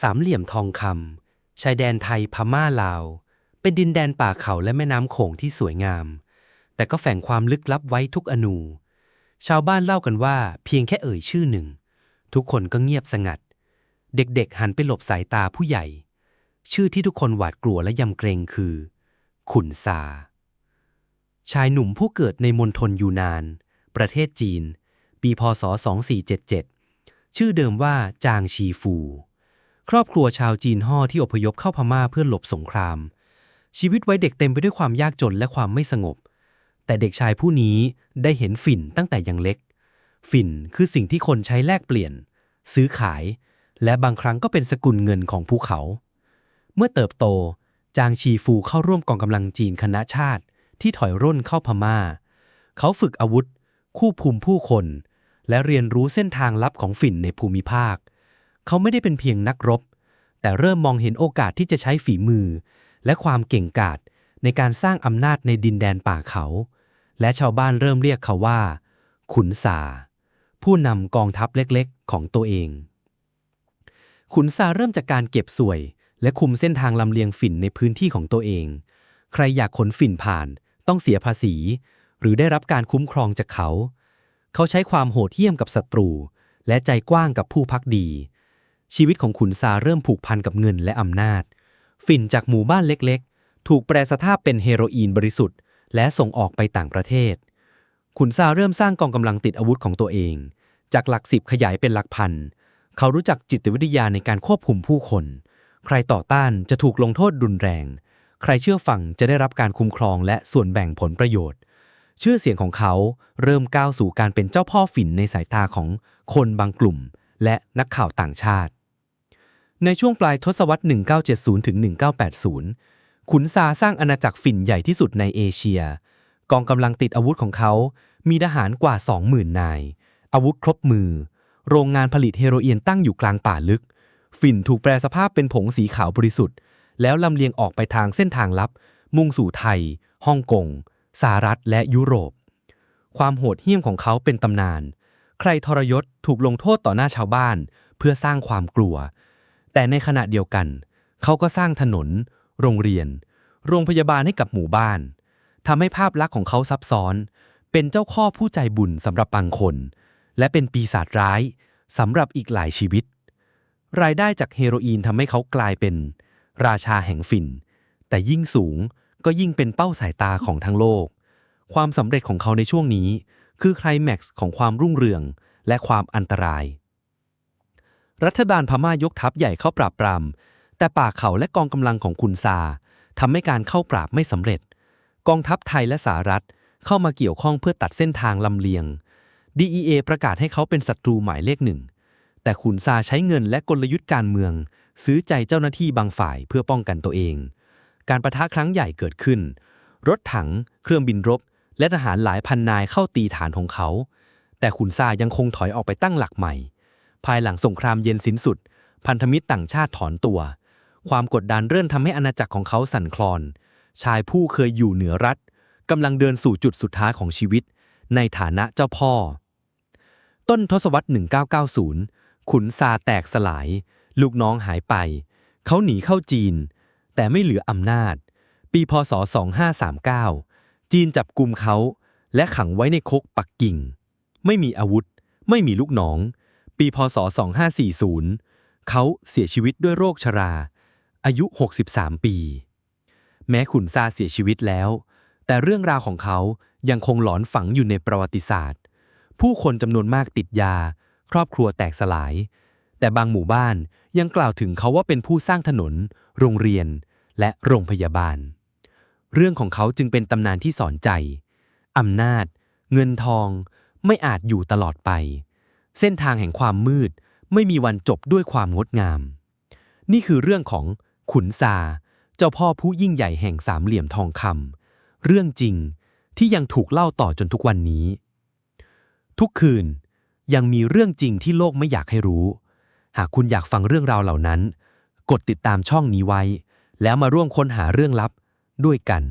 สามเหลี่ยมทองคำชายแดนไทยพม่าลาว เป็นดินแดนป่าเขาและแม่น้ำโขงที่สวยงาม แต่ก็แฝงความลึกลับไว้ทุกอนู ชาวบ้านเล่ากันว่าเพียงแค่เอ่ยชื่อหนึ่ง ทุกคนก็เงียบสงัด เด็กๆหันไปหลบสายตาผู้ใหญ่ ชื่อที่ทุกคนหวาดกลัวและยำเกรงคือ ขุนซา ชายหนุ่มผู้เกิดในมณฑลยูนาน ประเทศจีน ปีพศ 2477 ชื่อเดิมว่าจางชีฟู ครอบครัวชาวจีนห่อที่อพยพเข้าพม่าเพื่อหลบสงคราม ชีวิตไว้เด็กเต็มไปด้วยความยากจนและความไม่สงบ แต่เด็กชายผู้นี้ได้เห็นฝิ่นตั้งแต่ยังเล็ก ฝิ่นคือสิ่งที่คนใช้แลกเปลี่ยน ซื้อขาย และบางครั้งก็เป็นสกุลเงินของภูเขา เมื่อเติบโต จางชีฟูเข้าร่วมกองกำลังจีนคณะชาติ ที่ถอยร่นเข้าพม่า เขาฝึกอาวุธ คู่ภูมิผู้คน และเรียนรู้เส้นทางลับของฝิ่นในภูมิภาค เขาไม่ได้เป็นเพียงนักรบ แต่เริ่มมองเห็นโอกาสที่จะใช้ฝีมือ และความเก่งกาจในการสร้างอำนาจในดินแดนป่าเขา และชาวบ้านเริ่มเรียกเขาว่า ขุนสา ผู้นำกองทัพเล็กๆ ของตัวเอง ขุนซาเริ่มจากการเก็บสวย และคุมเส้นทางลำเลียงฝิ่นในพื้นที่ของตัวเอง ใครอยากขนฝิ่นผ่านต้องเสียภาษี หรือได้รับการคุ้มครองจากเขา เขาใช้ความโหดเหี้ยมกับศัตรู และใจกว้างกับผู้พักดี ชีวิตของขุนซาเริ่มผูกพันกับเงินและอำนาจ ฝิ่นจากหมู่บ้านเล็กๆ ถูกแปรสภาพเป็นเฮโรอีนบริสุทธิ์ และส่งออกไปต่างประเทศ ขุนซาเริ่มสร้างกองกำลังติดอาวุธของตัวเอง จากหลักสิบขยายเป็นหลักพัน เขารู้จักจิตวิทยาในการควบคุมผู้คน ใครต่อต้านจะถูกลงโทษรุนแรง ใครเชื่อฟังจะได้รับการคุ้มครองและส่วนแบ่งผลประโยชน์ ชื่อเสียงของเขาเริ่มก้าวสู่การเป็นเจ้าพ่อฝิ่นในสายตาของคนบางกลุ่ม และนักข่าวต่างชาติ ในช่วงปลายทศวรรษ 1970 ถึง 1980 ขุนซาสร้างอาณาจักรฝิ่นใหญ่ที่สุดในเอเชีย กองกำลังติดอาวุธของเขา มีทหารกว่า 20,000 นาย อาวุธครบมือ โรงงานผลิตเฮโรอีนตั้งอยู่กลางป่าลึก ฝิ่นถูกแปรสภาพเป็นผงสีขาวบริสุทธิ์ แล้วลำเลียงออกไปทางเส้นทางลับ มุ่งสู่ไทย ฮ่องกง สหรัฐ และยุโรป ความโหดเหี้ยมของเขาเป็นตำนาน ใครทรยศถูกลงโทษต่อหน้าชาวบ้าน เพื่อสร้างความกลัว แต่ในขณะเดียวกัน เขาก็สร้างถนน โรงเรียน โรงพยาบาลให้กับหมู่บ้านทำให้ภาพลักษณ์ของเขาซับซ้อน เป็นเจ้าข้อผู้ใจบุญสำหรับบางคน และเป็นปีศาจร้ายสำหรับอีกหลายชีวิต รายได้จากเฮโรอีนทำให้เขากลายเป็น ราชาแห่งฝิ่น แต่ยิ่งสูงก็ยิ่งเป็นเป้าสายตาของทั้งโลก ความสำเร็จของเขาในช่วงนี้ คือไคลแม็กซ์ของความรุ่งเรืองและความอันตราย รัฐบาลพม่ายกทัพใหญ่เข้าปราบปรามแต่ป่าเขาและกองกำลังของคุณซาทำให้การเข้าปราบไม่สำเร็จ กองทัพไทยและสหรัฐเข้ามาเกี่ยวข้องเพื่อตัดเส้นทางลำเลียง DEA ประกาศให้เขาเป็นศัตรูหมายเลขหนึ่ง แต่ขุนซาใช้เงินและกลยุทธ์การเมือง ซื้อใจเจ้าหน้าที่บางฝ่ายเพื่อป้องกันตัวเอง การประทะครั้งใหญ่เกิดขึ้น รถถัง เครื่องบินรบ และทหารหลายพันนายเข้าตีฐานของเขา แต่ขุนซายังคงถอยออกไปตั้งหลักใหม่ ภายหลังสงครามเย็นสิ้นสุด พันธมิตรต่างชาติถอนตัว ความกดดันเริ่มทำให้อาณาจักรของเขาสั่นคลอน ชายผู้เคยอยู่เหนือรัฐกำลังเดินสู่จุดสุดท้ายของชีวิต ในฐานะเจ้าพ่อ ต้นทศวรรษ 1990 ขุนซาแตกสลาย ลูกน้องหายไป เขาหนีเข้าจีน แต่ไม่เหลืออำนาจ ปีพศ 2539 จีนจับกุมเขา และขังไว้ในคุกปักกิ่ง ไม่มีอาวุธ ไม่มีลูกน้อง ปี พศ 2540 เขาเสียชีวิตด้วยโรคชรา อายุ 63 ปี แม้ขุนซาเสียชีวิตแล้ว แต่เรื่องราวของเขายังคงหลอนฝังอยู่ในประวัติศาสตร์ ผู้คนจำนวนมากติดยา ครอบครัวแตกสลาย แต่บางหมู่บ้านยังกล่าวถึงเขาว่าเป็นผู้สร้างถนน โรงเรียน และโรงพยาบาล เรื่องของเขาจึงเป็นตำนานที่สอนใจอำนาจ เงินทองไม่อาจอยู่ตลอดไป เส้นทางแห่งความมืด ไม่มีวันจบด้วยความงดงาม นี่คือเรื่องของขุนซา เจ้าพ่อผู้ยิ่งใหญ่แห่งสามเหลี่ยมทองคำเรื่องจริงที่ยังถูกเล่าต่อจนทุกวันนี้ ทุกคืนยังมีเรื่องจริงที่โลกไม่อยากให้รู้ หากคุณอยากฟังเรื่องราวเหล่านั้น กดติดตามช่องนี้ไว้ แล้วมาร่วมค้นหาเรื่องลับด้วยกัน